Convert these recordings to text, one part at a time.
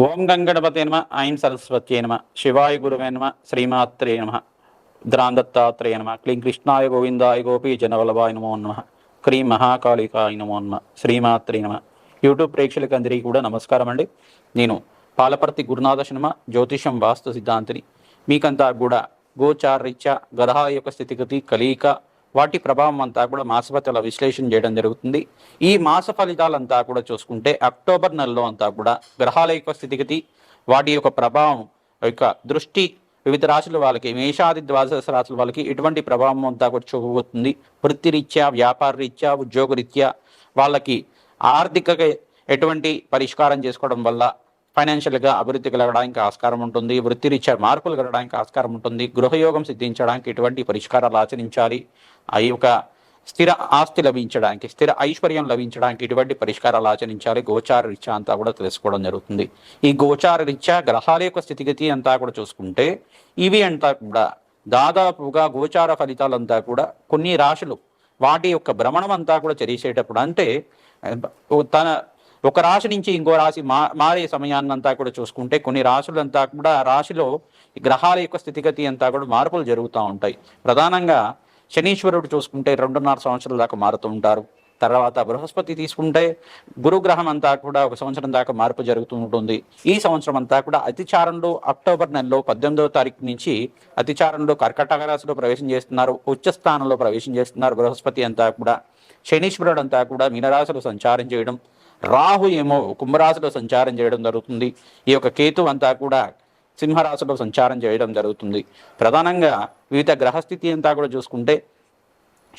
ఓం గంగణపతే నమ ఐం సరస్వత్యే నమ శివాయ గురువే నమ శ్రీమాత్రే నమ ద్రాందత్తాత్రేయ నమ క్లీం కృష్ణాయ గోవిందాయ గోపీ జనవల్లభాయ నమో నమ క్రీం మహాకాళికాయ నమో నమ శ్రీమాత్రే నమ. యూట్యూబ్ ప్రేక్షకులకు అందరికీ కూడా నమస్కారం అండి. నేను పాలపర్తి గురునాథ శర్మ జ్యోతిషం వాస్తు సిద్ధాంతిని. మీకంతా కూడా గోచారరీత్యా గ్రహాల యొక్క స్థితిగతి కలియిక వాటి ప్రభావం అంతా కూడా మాసఫలితాల విశ్లేషణ చేయడం జరుగుతుంది. ఈ మాస ఫలితాలంతా కూడా చూసుకుంటే అక్టోబర్ నెలలో అంతా కూడా గ్రహాల యొక్క స్థితిగతి వాటి యొక్క ప్రభావం యొక్క దృష్టి వివిధ రాశుల వాళ్ళకి మేషాది ద్వాదశ రాశుల వాళ్ళకి ఎటువంటి ప్రభావం అంతా కూడా చూపబోతుంది వృత్తిరీత్యా వ్యాపార రీత్యా ఉద్యోగ రీత్యా వాళ్ళకి ఆర్థిక ఎటువంటి పరిష్కారం చేసుకోవడం వల్ల ఫైనాన్షియల్గా అభివృద్ధి కలగడానికి ఆస్కారం ఉంటుంది వృత్తిరీత్యా మార్పులు కలగడానికి ఆస్కారం ఉంటుంది గృహయోగం సిద్ధించడానికి ఎటువంటి పరిష్కారాలు ఆచరించాలి. ఆ యొక్క స్థిర ఆస్తి లభించడానికి స్థిర ఐశ్వర్యం లభించడానికి ఎటువంటి పరిష్కారాలు ఆచరించాలి. గోచార రీత్యా అంతా కూడా తెలుసుకోవడం జరుగుతుంది. ఈ గోచార రీత్యా గ్రహాల యొక్క స్థితిగతి అంతా కూడా చూసుకుంటే ఇవి అంతా కూడా దాదాపుగా గోచార ఫలితాలంతా కూడా కొన్ని రాశులు వాటి యొక్క భ్రమణం అంతా కూడా చేసేటప్పుడు అంటే తన ఒక రాశి నుంచి ఇంకో రాశి మా మారే సమయాన్నంతా కూడా చూసుకుంటే కొన్ని రాశులంతా కూడా రాశిలో గ్రహాల యొక్క స్థితిగతి అంతా కూడా మార్పులు జరుగుతూ ఉంటాయి. ప్రధానంగా శనీశ్వరుడు చూసుకుంటే రెండున్నర సంవత్సరాల దాకా మారుతూ ఉంటారు. తర్వాత బృహస్పతి తీసుకుంటే గురుగ్రహం అంతా కూడా ఒక సంవత్సరం దాకా మార్పు జరుగుతూ ఉంటుంది. ఈ సంవత్సరం అంతా కూడా అతిచారంలో అక్టోబర్ నెలలో పద్దెనిమిదవ తారీఖు నుంచి అతిచారంలో కర్కటక రాశిలో ప్రవేశం చేస్తున్నారు. ఉచ్చ స్థానంలో ప్రవేశం చేస్తున్నారు బృహస్పతి అంతా కూడా. శనీశ్వరుడు అంతా కూడా మీనరాశిలో సంచారం చేయడం రాహు ఏమో కుంభరాశిలో సంచారం చేయడం జరుగుతుంది. ఈ యొక్క కేతు అంతా కూడా సింహరాశిలో సంచారం చేయడం జరుగుతుంది. ప్రధానంగా వివిధ గ్రహస్థితి అంతా కూడా చూసుకుంటే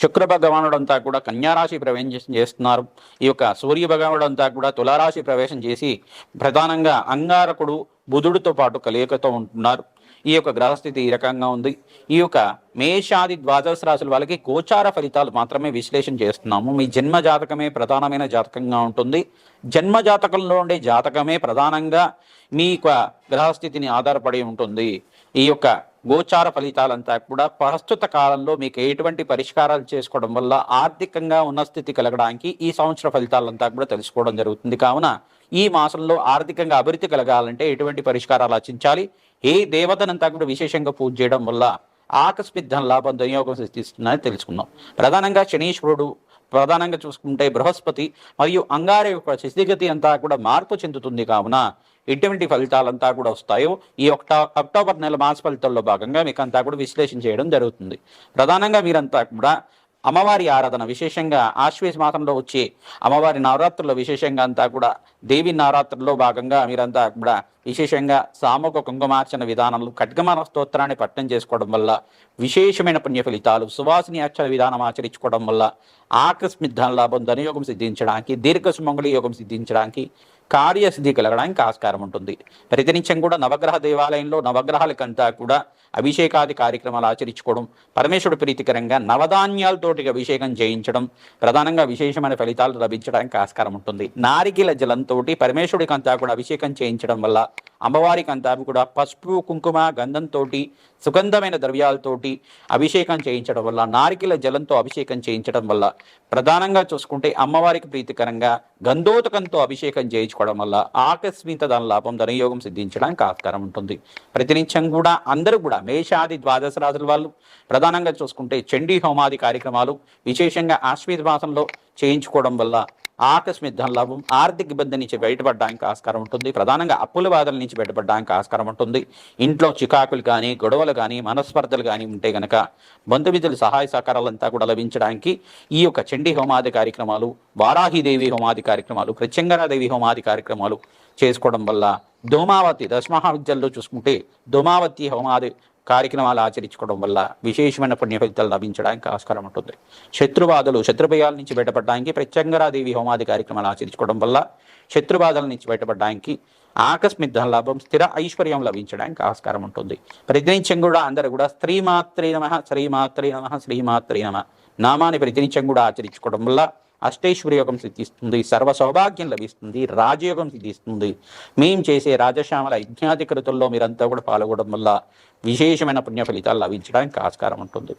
శుక్ర భగవానుడు అంతా కూడా కన్యారాశి ప్రవేశం చేస్తున్నారు. ఈ యొక్క సూర్య భగవానుడు అంతా కూడా తులారాశి ప్రవేశం చేసి ప్రధానంగా అంగారకుడు బుధుడితో పాటు కలియకతో ఉంటున్నారు. ఈ యొక్క గ్రహస్థితి ఈ రకంగా ఉంది. ఈ యొక్క మేషాది ద్వాదశ రాశుల వాళ్ళకి గోచార ఫలితాలు మాత్రమే విశ్లేషణ చేస్తున్నాము. మీ జన్మ జాతకమే ప్రధానమైన జాతకంగా ఉంటుంది. జన్మ జాతకంలో ఉండే జాతకమే ప్రధానంగా మీ యొక్క గ్రహస్థితిని ఆధారపడి ఉంటుంది. ఈ యొక్క గోచార ఫలితాలంతా కూడా ప్రస్తుత కాలంలో మీకు ఎటువంటి పరిష్కారాలు చేసుకోవడం వల్ల ఆర్థికంగా ఉన్న స్థితి కలగడానికి ఈ సంవత్సర ఫలితాలంతా కూడా తెలుసుకోవడం జరుగుతుంది. కావున ఈ మాసంలో ఆర్థికంగా అభివృద్ధి కలగాలంటే ఎటువంటి పరిష్కారాలు ఆచించాలి ఏ దేవతనంతా కూడా విశేషంగా పూజ చేయడం వల్ల ఆకస్మిక ధన లాభం వినియోగం సృష్టిస్తుందని తెలుసుకుందాం. ప్రధానంగా శనీశ్వరుడు ప్రధానంగా చూసుకుంటే బృహస్పతి మరియు అంగార యొక్క స్థితిగతి అంతా కూడా మార్పు చెందుతుంది కావున ఎటువంటి ఫలితాలంతా కూడా వస్తాయో ఈ ఒక్టా అక్టోబర్ నెల మాస ఫలితాల్లో భాగంగా మీకు అంతా కూడా విశ్లేషణ చేయడం జరుగుతుంది. ప్రధానంగా మీరంతా కూడా అమ్మవారి ఆరాధన విశేషంగా ఆశ్వేష మాసంలో వచ్చే అమ్మవారి నవరాత్రుల్లో విశేషంగా అంతా కూడా దేవి నవరాత్రుల్లో భాగంగా మీరంతా కూడా విశేషంగా సామూహిక కుంకుమార్చన విధానంలో ఖడ్గమాన స్తోత్రాన్ని పట్టణం చేసుకోవడం వల్ల విశేషమైన పుణ్య ఫలితాలు సువాసిని అక్షర విధానం ఆచరించుకోవడం వల్ల ఆకస్మిక ధన లాభం ధనయోగం సిద్ధించడానికి దీర్ఘ సుమంగళ యోగం సిద్ధించడానికి కార్యసిద్ధి కలగడానికి ఆస్కారం ఉంటుంది. ప్రతినిత్యం కూడా నవగ్రహ దేవాలయంలో నవగ్రహాలకంతా కూడా అభిషేకాది కార్యక్రమాలు ఆచరించుకోవడం పరమేశ్వరుడు ప్రీతికరంగా నవధాన్యాలతోటి అభిషేకం చేయించడం ప్రధానంగా విశేషమైన ఫలితాలు లభించడానికి ఆస్కారం ఉంటుంది. నారికిల జలంతో పరమేశ్వరుడికంతా కూడా అభిషేకం చేయించడం వల్ల అమ్మవారికి అంతా కూడా పసుపు కుంకుమ గంధంతో సుగంధమైన ద్రవ్యాలతోటి అభిషేకం చేయించడం వల్ల నారికిల జలంతో అభిషేకం చేయించడం వల్ల ప్రధానంగా చూసుకుంటే అమ్మవారికి ప్రీతికరంగా గంధోతకంతో అభిషేకం చేయించుకోవడం వల్ల ఆకస్మిత దాని లాభం ధనయోగం సిద్ధించడానికి ఆస్కారం ఉంటుంది. ప్రతినిత్యం కూడా అందరూ కూడా మేషాది ద్వాదశ రాజుల వాళ్ళు ప్రధానంగా చూసుకుంటే చండీ హోమాది కార్యక్రమాలు విశేషంగా ఆశ్వీత మాసంలో చేయించుకోవడం వల్ల ఆకస్మిక ధన లాభం ఆర్థిక ఇబ్బంది నుంచి బయటపడడానికి ఆస్కారం ఉంటుంది. ప్రధానంగా అప్పుల బాధల నుంచి బయటపడడానికి ఆస్కారం ఉంటుంది. ఇంట్లో చికాకులు కానీ గొడవలు కానీ మనస్పర్ధలు కానీ ఉంటే గనక బంధుమిత్రుల సహాయ సహకారాలంతా కూడా లభించడానికి ఈ యొక్క చండీ హోమాది కార్యక్రమాలు వారాహిదేవి హోమాది కార్యక్రమాలు ప్రత్యంగరాదేవి హోమాది కార్యక్రమాలు చేసుకోవడం వల్ల దోమావతి దశమహావిద్యల్లో చూసుకుంటే దోమావతి హోమాది కార్యక్రమాలు ఆచరించుకోవడం వల్ల విశేషమైన పుణ్య ఫలితాలు లభించడానికి ఆస్కారం ఉంటుంది. శత్రుబాధలు శత్రుభయాల నుంచి బయటపడడానికి ప్రత్యంగరాదేవి హోమాది కార్యక్రమాలు ఆచరించుకోవడం వల్ల శత్రుబాధల నుంచి బయటపడడానికి ఆకస్మిక లాభం స్థిర ఐశ్వర్యం లభించడానికి ఆస్కారం ఉంటుంది. ప్రతినిత్యం కూడా అందరూ కూడా స్త్రీమాత్రే నమ శ్రీమాత్రే నమ శ్రీమాత్రే నమ నామాన్ని ప్రతినిత్యం కూడా ఆచరించుకోవడం వల్ల అష్టైశ్వర్యోగం సిద్ధిస్తుంది సర్వ సౌభాగ్యం లభిస్తుంది రాజయోగం సిద్ధిస్తుంది. మేం చేసే రాజశ్యామల యజ్ఞాది కృతుల్లో మీరంతా కూడా పాల్గొనడం వల్ల విశేషమైన పుణ్య ఫలితాలు లభించడానికి ఆస్కారం ఉంటుంది.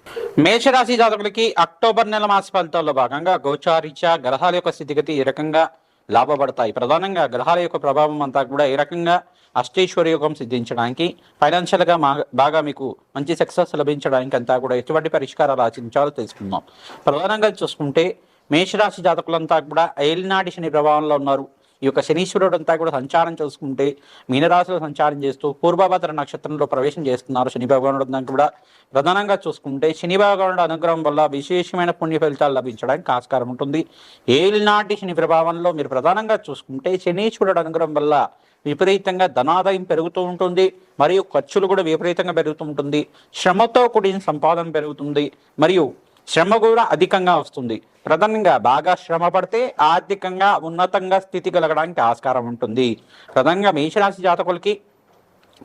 మేషరాశి జాతకులకి అక్టోబర్ నెల మాస ఫలితాల్లో భాగంగా గోచారీత్యా గ్రహాల యొక్క స్థితిగతి ఈ రకంగా లాభపడతాయి. ప్రధానంగా గ్రహాల యొక్క ప్రభావం అంతా కూడా ఏ రకంగా అష్టేశ్వర యోగం సిద్ధించడానికి ఫైనాన్షియల్గా మా బాగా మీకు మంచి సక్సెస్ లభించడానికి అంతా కూడా ఎటువంటి పరిష్కారాలు ఆచరించాలో తెలుసుకుందాం. ప్రధానంగా చూసుకుంటే మేషరాశి జాతకులంతా కూడా ఏలినాటి శని ప్రభావంలో ఉన్నారు. ఈ యొక్క శనీశ్వరుడు అంతా కూడా సంచారం చూసుకుంటే మీనరాశిలో సంచారం చేస్తూ పూర్వభద్ర నక్షత్రంలో ప్రవేశం చేస్తున్నారు. శని భగవానుడు కూడా ప్రధానంగా చూసుకుంటే శని భగవానుడు అనుగ్రహం వల్ల విశేషమైన పుణ్య ఫలితాలు లభించడానికి ఆస్కారం ఉంటుంది. ఏలినాటి శని ప్రభావంలో మీరు ప్రధానంగా చూసుకుంటే శనీశ్వరుడు అనుగ్రహం వల్ల విపరీతంగా ధనాదాయం పెరుగుతూ ఉంటుంది. మరియు ఖర్చులు కూడా విపరీతంగా పెరుగుతూ ఉంటుంది. శ్రమతో కూడిన సంపాదన పెరుగుతుంది. మరియు శ్రమ కూడా అధికంగా వస్తుంది. ప్రధానంగా బాగా శ్రమ పడితే ఆర్థికంగా ఉన్నతంగా స్థితి కలగడానికి ఆస్కారం ఉంటుంది. ప్రధానంగా మేషరాశి జాతకులకి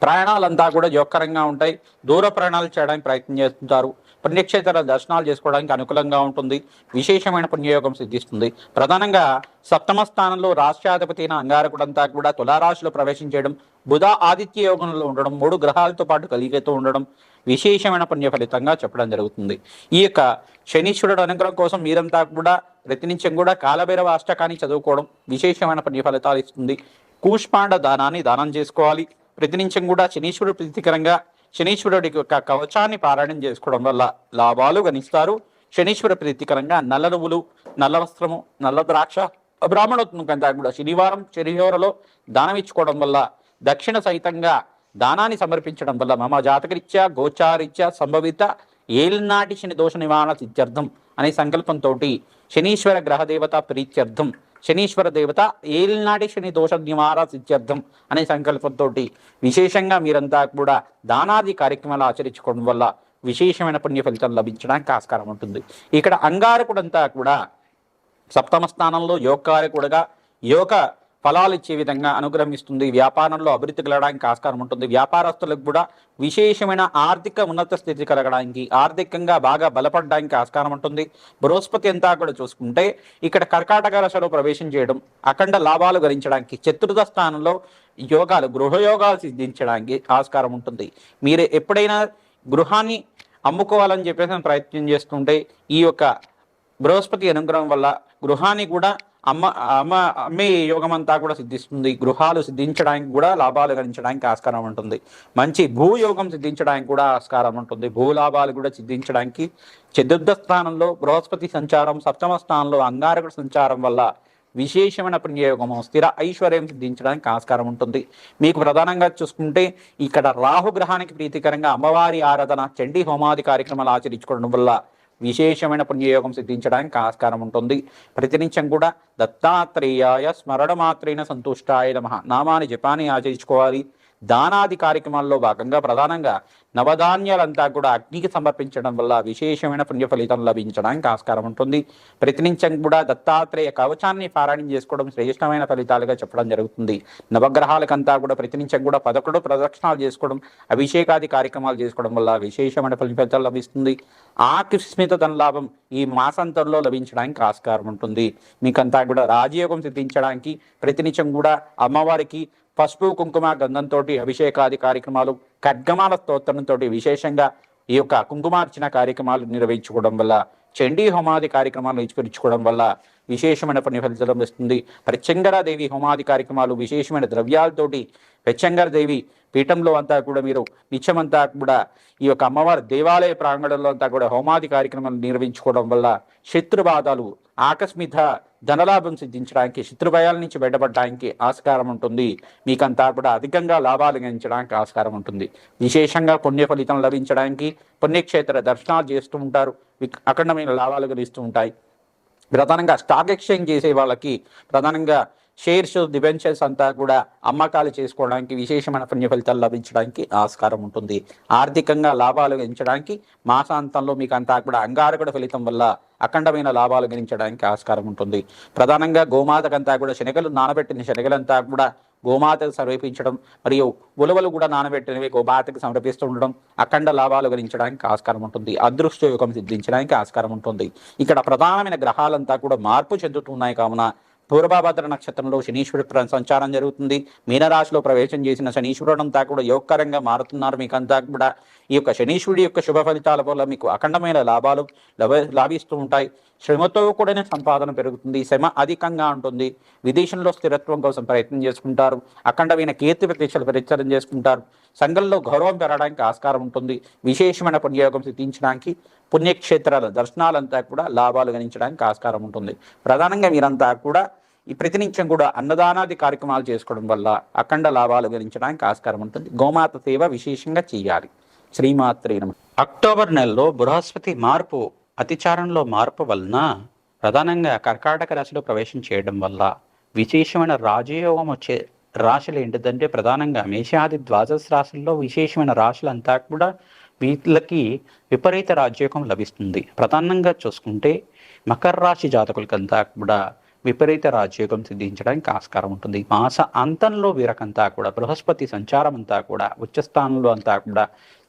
ప్రయాణాలంతా కూడా జోకరంగా ఉంటాయి. దూర ప్రయాణాలు చేయడానికి ప్రయత్నం చేస్తుంటారు. పుణ్యక్షేత్ర దర్శనాలు చేసుకోవడానికి అనుకూలంగా ఉంటుంది. విశేషమైన పుణ్యయోగం సిద్ధిస్తుంది. ప్రధానంగా సప్తమ స్థానంలో రాష్ట్రాధిపతి అయిన అంగారకుడంతా కూడా తులారాశిలో ప్రవేశించడం బుధ ఆదిత్య యోగంలో ఉండడం మూడు గ్రహాలతో పాటు కలిగితూ ఉండడం విశేషమైన పుణ్య ఫలితంగా చెప్పడం జరుగుతుంది. ఈ యొక్క శనీశ్వరుడు అనుగ్రహం కోసం మీరంతా కూడా ప్రతినిత్యం కూడా కాలభైరవ అష్టకాన్ని చదువుకోవడం విశేషమైన పుణ్య ఫలితాలు ఇస్తుంది. కూష్పాండ దానాన్ని దానం చేసుకోవాలి. ప్రతినిత్యం కూడా శనీశ్వరుడు ప్రీతికరంగా శనీశ్వరుడి యొక్క కవచాన్ని పారాయణం చేసుకోవడం వల్ల లాభాలు గణిస్తారు. శనీశ్వర ప్రీతికరంగా నల్ల నువ్వులు నల్ల వస్త్రము నల్ల ద్రాక్ష బ్రాహ్మణోత్మకంతా కూడా శనివారం శనిహోరలో దానం ఇచ్చుకోవడం వల్ల దక్షిణ సహితంగా దానాన్ని సమర్పించడం వల్ల మమ జాతకరీత్యా గోచారీత్యా సంభవిత ఏలినాటి శని దోష నివారణ సిద్ధ్యర్థం అనే సంకల్పంతో శనీశ్వర గ్రహదేవత ప్రీత్యర్థం శనీశ్వర దేవత ఏలినాటి శని దోష నివార సిత్యర్థం అనే సంకల్పంతో విశేషంగా మీరంతా కూడా దానాది కార్యక్రమాలు ఆచరించుకోవడం వల్ల విశేషమైన పుణ్య ఫలితాలు లభించడానికి ఆస్కారం ఉంటుంది. ఇక్కడ అంగారకుడంతా కూడా సప్తమ స్థానంలో యోగకారకుడుగా యోగ ఫలాలు ఇచ్చే విధంగా అనుగ్రహిస్తుంది. వ్యాపారంలో అభివృద్ధి కలగడానికి ఆస్కారం ఉంటుంది. వ్యాపారస్తులకు కూడా విశేషమైన ఆర్థిక ఉన్నత స్థితి కలగడానికి ఆర్థికంగా బాగా బలపడడానికి ఆస్కారం ఉంటుంది. బృహస్పతి అంతా కూడా చూసుకుంటే ఇక్కడ కర్కాటక రాశిలో ప్రవేశం చేయడం అఖండ లాభాలు గరించడానికి చతుర్థ స్థానంలో యోగాలు గృహయోగాలు సిద్ధించడానికి ఆస్కారం ఉంటుంది. మీరు ఎప్పుడైనా గృహాన్ని అమ్ముకోవాలని చెప్పేసి ప్రయత్నం చేస్తుంటే ఈ యొక్క బృహస్పతి అనుగ్రహం వల్ల గృహాన్ని కూడా అమ్మ అమ్మ అమ్మే యోగం అంతా కూడా సిద్ధిస్తుంది. గృహాలు సిద్ధించడానికి కూడా లాభాలు గణించడానికి ఆస్కారం ఉంటుంది. మంచి భూయోగం సిద్ధించడానికి కూడా ఆస్కారం ఉంటుంది. భూలాభాలు కూడా సిద్ధించడానికి చతుర్థ స్థానంలో బృహస్పతి సంచారం సప్తమ స్థానంలో అంగారకుడు సంచారం వల్ల విశేషమైన పుణ్యయోగము స్థిర ఐశ్వర్యం సిద్ధించడానికి ఆస్కారం ఉంటుంది. మీకు ప్రధానంగా చూసుకుంటే ఇక్కడ రాహు గ్రహానికి ప్రీతికరంగా అమ్మవారి ఆరాధన చండీ హోమాది కార్యక్రమాలు ఆచరించుకోవడం వల్ల విశేషమైన పుణ్యయోగం సిద్ధించడానికి ఆస్కారం ఉంటుంది. ప్రతినిత్యం కూడా దత్తాత్రేయాయ స్మరణ మాత్రైన సంతుష్టాయ నమ. నామాన్ని జపాన్ని ఆచరించుకోవాలి. దానాది కార్యక్రమాల్లో భాగంగా ప్రధానంగా నవధాన్యాలంతా కూడా అగ్నికి సమర్పించడం వల్ల విశేషమైన పుణ్య ఫలితం లభించడానికి ఆస్కారం ఉంటుంది. ప్రతినిత్యం కూడా దత్తాత్రేయ కవచాన్ని పారాయణం చేసుకోవడం శ్రేష్టమైన ఫలితాలుగా చెప్పడం జరుగుతుంది. నవగ్రహాలకంతా కూడా ప్రతినిత్యం కూడా పదకొండు ప్రదక్షిణాలు చేసుకోవడం అభిషేకాది కార్యక్రమాలు చేసుకోవడం వల్ల విశేషమైన ఫలితం లభిస్తుంది. ఆకస్మిత ధనలాభం ఈ మాసాంతంలో లభించడానికి ఆస్కారం ఉంటుంది. మీకంతా కూడా రాజయోగం సిద్ధించడానికి ప్రతినిత్యం కూడా అమ్మవారికి పసుపు కుంకుమ గంధంతో అభిషేకాది కార్యక్రమాలు ఖడ్గమాల స్తోత్రంతో విశేషంగా ఈ యొక్క కుంకుమార్చన కార్యక్రమాలు నిర్వహించుకోవడం వల్ల చండీ హోమాది కార్యక్రమాలు ఇచ్చుకోవడం వల్ల విశేషమైన పని ఫలితం వస్తుంది దేవి హోమాది కార్యక్రమాలు విశేషమైన ద్రవ్యాలతోటి దేవి పీఠంలో అంతా కూడా మీరు నిత్యమంతా కూడా ఈ యొక్క అమ్మవారి దేవాలయ ప్రాంగణంలో అంతా కూడా హోమాది కార్యక్రమాలు నిర్వహించుకోవడం వల్ల శత్రుబాధాలు ఆకస్మిక ధనలాభం సిద్ధించడానికి శత్రుభయాల నుంచి బయటపడడానికి ఆస్కారం ఉంటుంది. మీకంతా కూడా అధికంగా లాభాలు గణించడానికి ఆస్కారం ఉంటుంది. విశేషంగా పుణ్య ఫలితం లభించడానికి పుణ్యక్షేత్ర దర్శనాలు చేస్తూ ఉంటారు. అఖండమైన లాభాలు గణిస్తూ ఉంటాయి. ప్రధానంగా స్టాక్ ఎక్స్చేంజ్ చేసే వాళ్ళకి ప్రధానంగా షేర్స్ డిబెంచర్స్ అంతా కూడా అమ్మకాలు చేసుకోవడానికి విశేషమైన పుణ్య ఫలితాలు లభించడానికి ఆస్కారం ఉంటుంది. ఆర్థికంగా లాభాలు గణించడానికి మాసాంతంలో మీకు అంతా కూడా అంగారకుడ ఫలితం వల్ల అఖండమైన లాభాలు గణించడానికి ఆస్కారం ఉంటుంది. ప్రధానంగా గోమాతకంతా కూడా శనగలు నానబెట్టిన శనగలంతా కూడా గోమాతకు సమర్పించడం మరియు ఉలవలు కూడా నానబెట్టినవి గోమాతకు సమర్పిస్తూ ఉండడం అఖండ లాభాలు గణించడానికి ఆస్కారం ఉంటుంది. అదృష్ట యోగం సిద్ధించడానికి ఆస్కారం ఉంటుంది. ఇక్కడ ప్రధానమైన గ్రహాలంతా కూడా మార్పు చెందుతున్నాయి కావున పూర్వభాద్ర నక్షత్రంలో శనీశ్వరుడు సంచారం జరుగుతుంది. మీనరాశిలో ప్రవేశం చేసిన శనీశ్వరుడు అంతా కూడా యోగకరంగా మారుతున్నారు. మీకు అంతా కూడా ఈ యొక్క శనీశ్వరుడి యొక్క శుభ ఫలితాల వల్ల మీకు అఖండమైన లాభాలు లభ లాభిస్తూ ఉంటాయి. శ్రమతో కూడానే సంపాదన పెరుగుతుంది. శ్రమ అధికంగా ఉంటుంది. విదేశంలో స్థిరత్వం కోసం ప్రయత్నం చేసుకుంటారు. అఖండమైన కీర్తి ప్రతిష్టలు పరిచయం చేసుకుంటారు. సంఘంలో గౌరవం పెరగడానికి ఆస్కారం ఉంటుంది. విశేషమైన పుణ్యయోగం సిద్ధించడానికి పుణ్యక్షేత్రాల దర్శనాలంతా కూడా లాభాలు గణించడానికి ఆస్కారం ఉంటుంది. ప్రధానంగా మీరంతా కూడా ఈ ప్రతినిత్యం కూడా అన్నదానాది కార్యక్రమాలు చేసుకోవడం వల్ల అఖండ లాభాలు గెలించడానికి ఆస్కారం ఉంటుంది. గోమాత సేవ విశేషంగా చేయాలి. శ్రీమాత్రే నమ. అక్టోబర్ నెలలో బృహస్పతి మార్పు అతిచారంలో మార్పు వలన ప్రధానంగా కర్కాటక రాశిలో ప్రవేశం చేయడం వల్ల విశేషమైన రాజయోగం వచ్చే రాశులు ఏంటిదంటే ప్రధానంగా మేషాది ద్వాదశ రాశుల్లో విశేషమైన రాశులంతా కూడా వీళ్ళకి విపరీత రాజయోగం లభిస్తుంది. ప్రధానంగా చూసుకుంటే మకర రాశి జాతకులకంతా కూడా విపరీత రాజయోగం సిద్ధించడానికి ఆస్కారం ఉంటుంది. మాస అంతంలో వీరకంతా కూడా బృహస్పతి సంచారం అంతా కూడా ఉచ్చస్థానంలో అంతా కూడా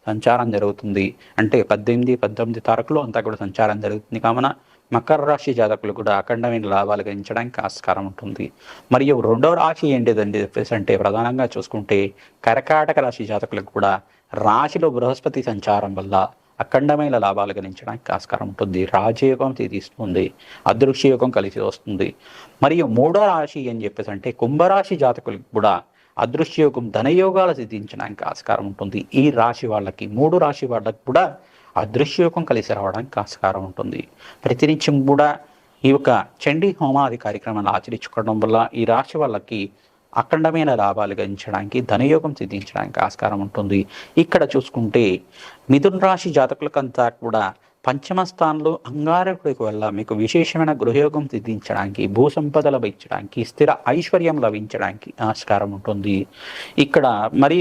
సంచారం జరుగుతుంది. అంటే పద్దెనిమిది పద్దెనిమిది తారకులు అంతా కూడా సంచారం జరుగుతుంది. కావున మకర రాశి జాతకులు కూడా అఖండమైన లాభాలు గణించడానికి ఆస్కారం ఉంటుంది. మరియు రెండవ రాశి ఏంటిదండి చెప్పేసి అంటే ప్రధానంగా చూసుకుంటే కర్కాటక రాశి జాతకులకు కూడా రాశిలో బృహస్పతి సంచారం వల్ల అఖండమైన లాభాలు గణించడానికి ఆస్కారం ఉంటుంది. రాజయోగం తీస్తుంది అదృశ్యయోగం కలిసి వస్తుంది. మరియు మూడో రాశి అని చెప్పేసి అంటే కుంభరాశి జాతకులకు కూడా అదృశ్యయోగం ధనయోగాలు సిద్ధించడానికి ఆస్కారం ఉంటుంది. ఈ రాశి వాళ్ళకి మూడు రాశి వాళ్ళకి కూడా అదృశ్యయోగం కలిసి రావడానికి ఆస్కారం ఉంటుంది. ప్రతినిత్యం కూడా ఈ యొక్క చండీ హోమాది కార్యక్రమాన్ని ఆచరించుకోవడం వల్ల ఈ రాశి వాళ్ళకి అఖండమైన లాభాలు గణించడానికి ధనయోగం సిద్ధించడానికి ఆస్కారం ఉంటుంది. ఇక్కడ చూసుకుంటే మిథున రాశి జాతకులకంతా కూడా పంచమ స్థానంలో అంగారకుడికి వల్ల మీకు విశేషమైన గృహయోగం సిద్ధించడానికి భూ సంపద లభించడానికి స్థిర ఐశ్వర్యం లభించడానికి ఆస్కారం ఉంటుంది. ఇక్కడ మరి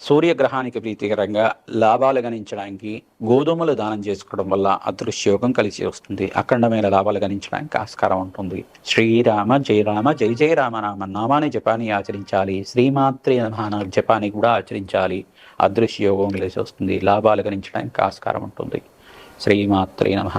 సూర్యగ్రహానికి ప్రీతికరంగా లాభాలు గణించడానికి గోధుమలు దానం చేసుకోవడం వల్ల అదృశ్యయోగం కలిసి వస్తుంది. అఖండమైన లాభాలు గణించడానికి ఆస్కారం ఉంటుంది. శ్రీరామ జయరామ జై జయ రామనామ నామాన్ని జపాన్ని ఆచరించాలి. శ్రీమాత్రే నమః జపాన్ని కూడా ఆచరించాలి. అదృశ్యయోగం కలిసి వస్తుంది. లాభాలు గణించడానికి ఆస్కారం ఉంటుంది. శ్రీమాత్రే నమ.